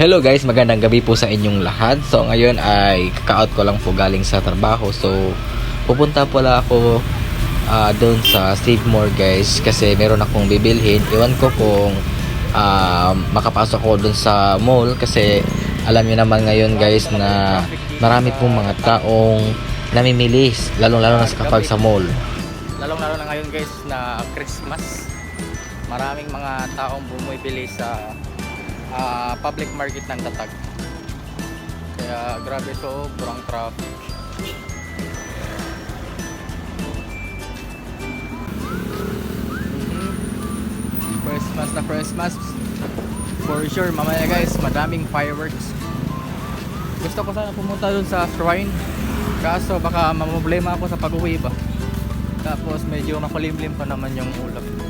Hello guys, magandang gabi po sa inyong lahat. So ngayon ay kaka-out ko lang po galing sa trabaho. So pupunta pala ako ah, doon sa Save More guys kasi meron akong bibilhin. Iwan ko kung ah, makapasok ako doon sa mall kasi alam niyo naman ngayon guys na marami pong mga taong namimilis lalong lalo na kapag sa mall. Lalong lalo na ngayon guys na Christmas. Maraming mga taong bumibili sa ah, public market ng Tatag. Kaya grabe sobrang traffic. Mhm. Christmas na Christmas. For sure, mamaya guys, madaming fireworks. Gusto ko sana pumunta dun sa shrine. Kaso baka mamroblema ako sa pag-uwi ba. Tapos medyo makulimlim pa naman yung ulap.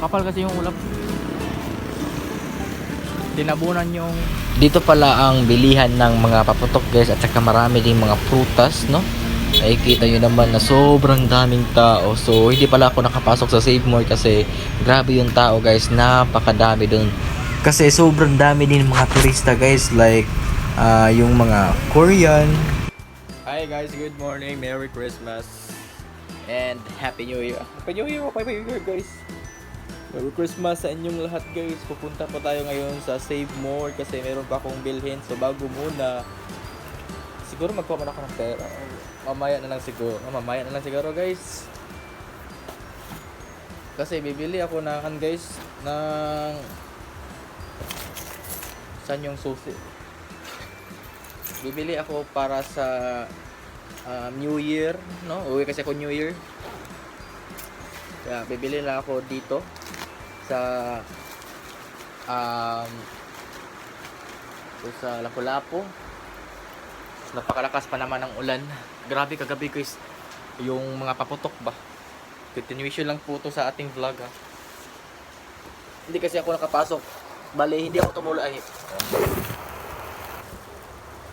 Makapal kasi yung ulap. Tinabunan yung Dito pala ang bilihan ng mga paputok guys at saka marami ding mga prutas no. Nakikita nyo naman na sobrang daming tao. So hindi pala ako nakapasok sa Save More kasi grabe yung tao guys. Napakadami dun. Kasi sobrang dami din mga turista guys like ah, yung mga Korean. Hi guys, good morning. Merry Christmas. And Happy New Year. Happy New Year, Happy New Year guys. Merry Christmas sa inyong lahat guys. Pupunta pa tayo ngayon sa Save More kasi meron pa akong bilhin. So bago muna, siguro magpaman ako ng pera. Mamaya na lang siguro. Ah, Mamaya na lang siguro guys. Kasi bibili ako ng ano guys ng saan yung susi. Bibili ako para sa um, New Year, no? Uwi kasi ako New Year. Kaya bibili lang ako dito sa um sa Lapu-Lapu. Napakalakas pa naman ng ulan. Grabe kagabi guys. Yung mga paputok ba. Continuation lang po to sa ating vlog ha. Hindi kasi ako nakapasok. Bale, hindi ako tumuloy. Ay,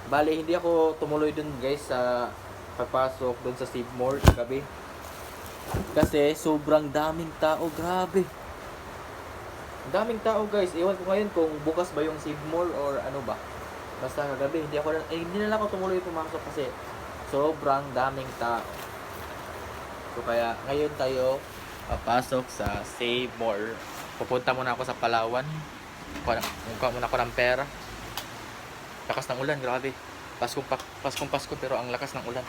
Bale, hindi ako tumuloy dun guys sa pagpasok dun sa Steve Moore gabi. Kasi sobrang daming tao, grabe. Daming tao guys. Ewan ko ngayon kung bukas ba yung Steve Moore or ano ba. Basta kagabi, hindi ako eh, hindi na lang ako tumuloy pumasok kasi sobrang daming tao. So kaya ngayon tayo papasok sa Save More. Pupunta muna ako sa Palawan. Kuha muna ako ng pera. Lakas ng ulan, grabe. Paskong, pa, Paskong Pasko pero ang lakas ng ulan.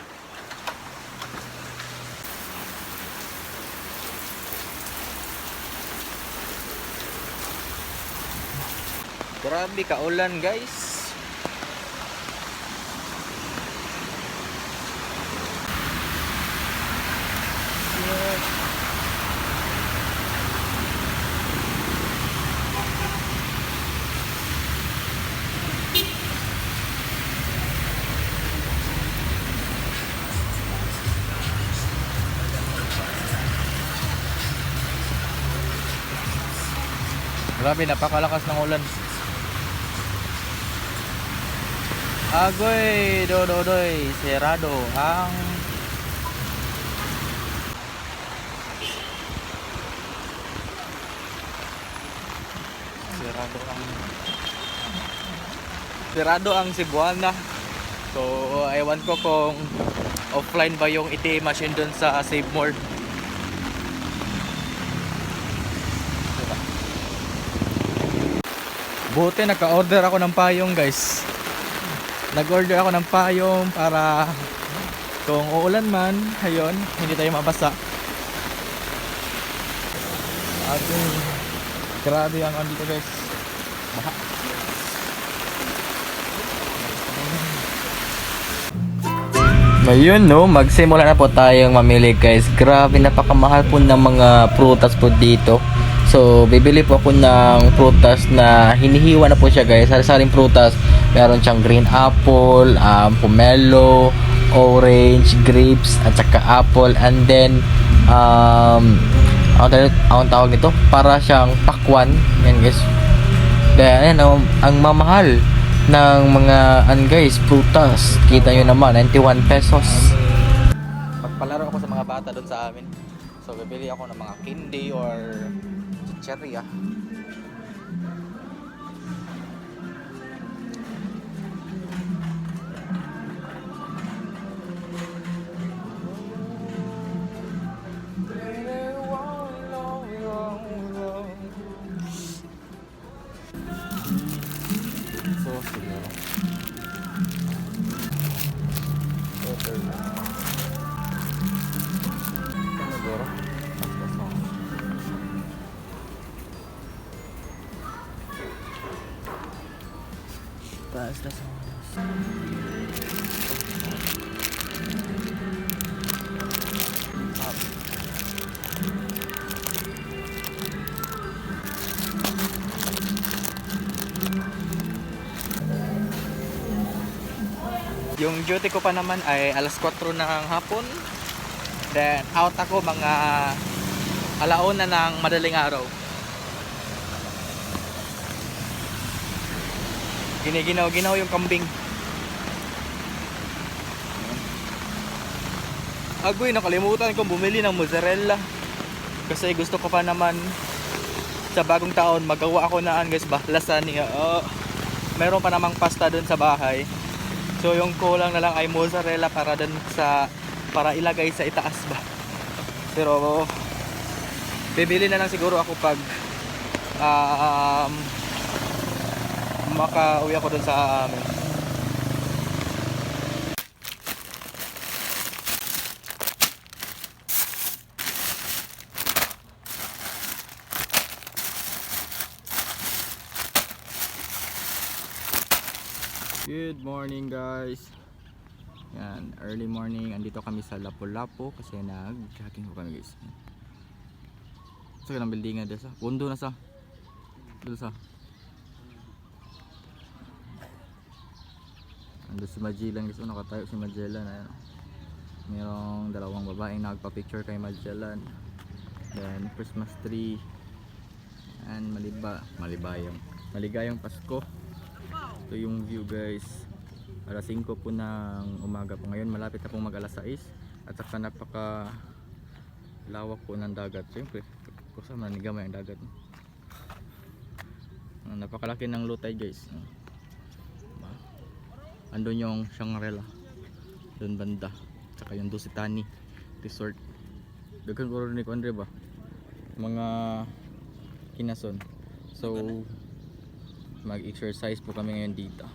Grabe ka ulan, guys. Grabe, napakalakas ng ulan. Agoy, dododoy, serado ang Serado ang Serado ang Cebuana. So, ewan ko kung offline ba yung ATM machine dun sa Save More. Buti nagka-order ako ng payong guys. Nag-order ako ng payong para kung uulan man, ayun, hindi tayo mabasa. At eh, grabe ang andito guys. Baha. Ngayon no, magsimula na po tayong mamili guys. Grabe napakamahal po ng mga prutas po dito. So, bibili po ako ng prutas na hinihiwa na po siya guys. Sari-saring prutas. Meron siyang green apple, um, pomelo, orange, grapes, at saka apple. And then, um, ang, tawag- ang tawag nito, para siyang pakwan. Yan guys. Kaya ayan, ang, ang mamahal ng mga an guys, prutas. Kita nyo naman, 91 pesos. Pagpalaro ako sa mga bata doon sa amin. So bibili ako ng mga candy or chicheria. Taas na sa Yung duty ko pa naman ay alas 4 ng hapon. Then out ako mga alauna ng madaling araw. Giniginaw-ginaw yung kambing. Agoy, nakalimutan ko bumili ng mozzarella. Kasi gusto ko pa naman sa bagong taon magawa ako naan guys ba lasagna. Oh, meron pa namang pasta doon sa bahay. So yung kulang na lang ay mozzarella para dun sa para ilagay sa itaas ba. Pero bibili na lang siguro ako pag ah, um, makauwi ako dun sa amin. Good morning guys. Yan, early morning. Andito kami sa Lapu-Lapu Kasi nag-jogging ko kami guys. Sa kanang building nga sa Pundo na sa Doon sa Ando si Magellan guys oh, Nakatayo si Magellan Ayan. Merong dalawang babaeng nagpa-picture kay Magellan Then Christmas tree And maliba Malibayang Maligayang Pasko ito yung view guys. Alas 5 po ng umaga po ngayon. Malapit na pong mag alas 6. At saka napaka lawak po ng dagat. Siyempre, kusa manigamay ang dagat. Napakalaki ng lutay guys. Andun yung Shangri-La. Doon banda. Tsaka yung Dusitani Resort. Dagan ko rin ni Andre ba? Mga kinason. So, mag-exercise po kami ngayon dito.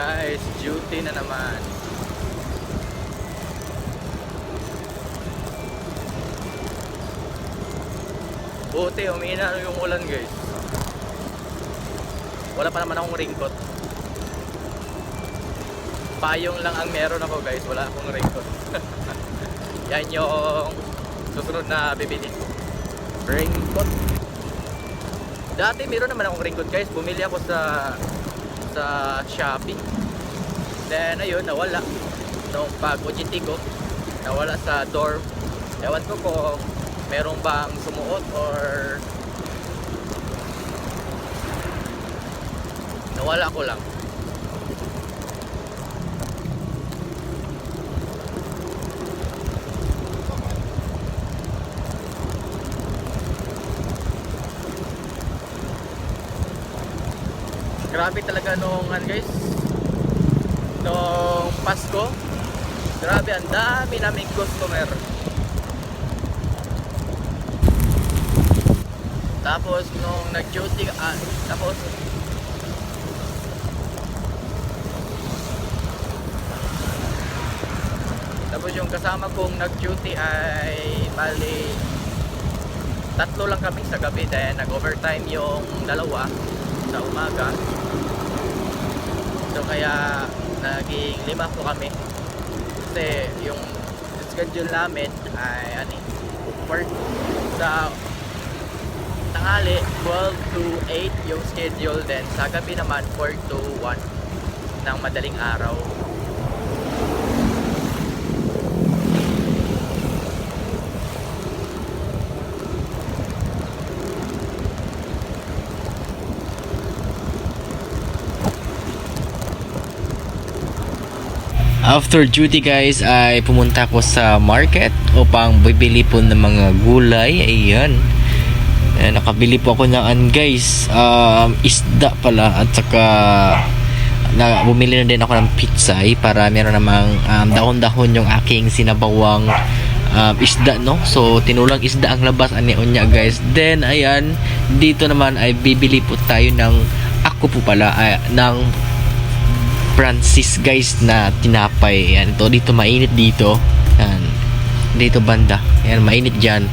Guys, duty na naman. Buti, umina yung ulan guys. Wala pa naman akong raincoat. Payong lang ang meron ako guys, wala akong raincoat. Yan yung susunod na bibili. Raincoat. Dati meron naman akong raincoat guys. Bumili ako sa sa Shopee. Then ayun, nawala. Nung pag OJT ko, nawala sa dorm. Ewan ko kung merong bang sumuot or nawala ko lang. Grabe talaga nung ano guys. Nung Pasko. Grabe ang dami naming customer. Tapos nung nag-duty ah, tapos Tapos yung kasama kong nag-duty ay bali tatlo lang kami sa gabi then nag-overtime yung dalawa sa umaga. So kaya naging lima po kami. Kasi yung schedule namin ay ano work sa tanghali 12 to 8 yung schedule then sa gabi naman 4 to 1 ng madaling araw. After duty guys ay pumunta ko sa market upang bibili po ng mga gulay. Ayan. Eh, nakabili po ako ng an guys. Um, isda pala at saka na bumili na din ako ng pitsay para meron namang um, dahon-dahon yung aking sinabawang um, isda no. So tinulang isda ang labas ani unya guys. Then ayan, dito naman ay bibili po tayo ng ako po pala ay, ng Francis guys na tinapay. Yan, ito dito mainit dito. Yan. Dito banda. Yan, mainit diyan.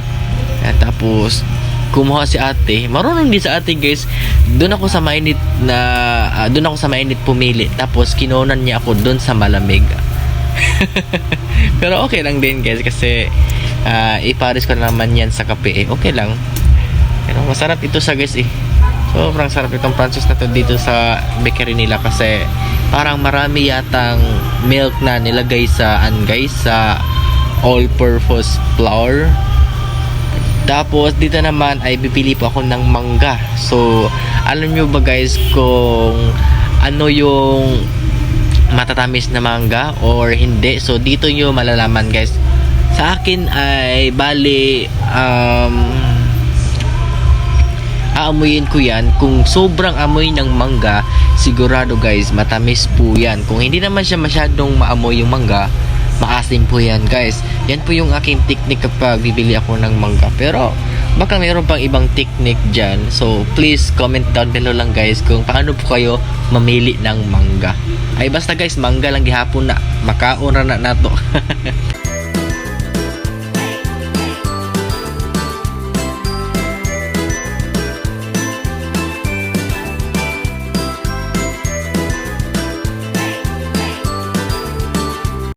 Yan, tapos kumuha si ate. Marunong din sa ate guys. Doon ako sa mainit na ah, doon ako sa mainit pumili. Tapos kinunan niya ako doon sa malamig. Pero okay lang din guys kasi ah, ipares ko na naman yan sa kape. Eh, okay lang. Pero masarap ito sa guys eh. Sobrang sarap itong Francis na to dito sa bakery nila kasi parang marami yatang milk na nilagay sa an guys sa all-purpose flour. Tapos dito naman ay bibili po ako ng mangga. So alam nyo ba guys kung ano yung matatamis na mangga or hindi. So dito nyo malalaman guys. Sa akin ay bali um, aamuyin ko yan. Kung sobrang amoy ng mangga sigurado guys matamis po yan. Kung hindi naman siya masyadong maamoy yung mangga maasim po yan guys. Yan po yung aking technique kapag bibili ako ng mangga. Pero baka mayroon pang ibang technique dyan. So please comment down below lang guys kung paano po kayo mamili ng mangga. Ay basta guys mangga lang. Gihapon na. Makaon ra na nato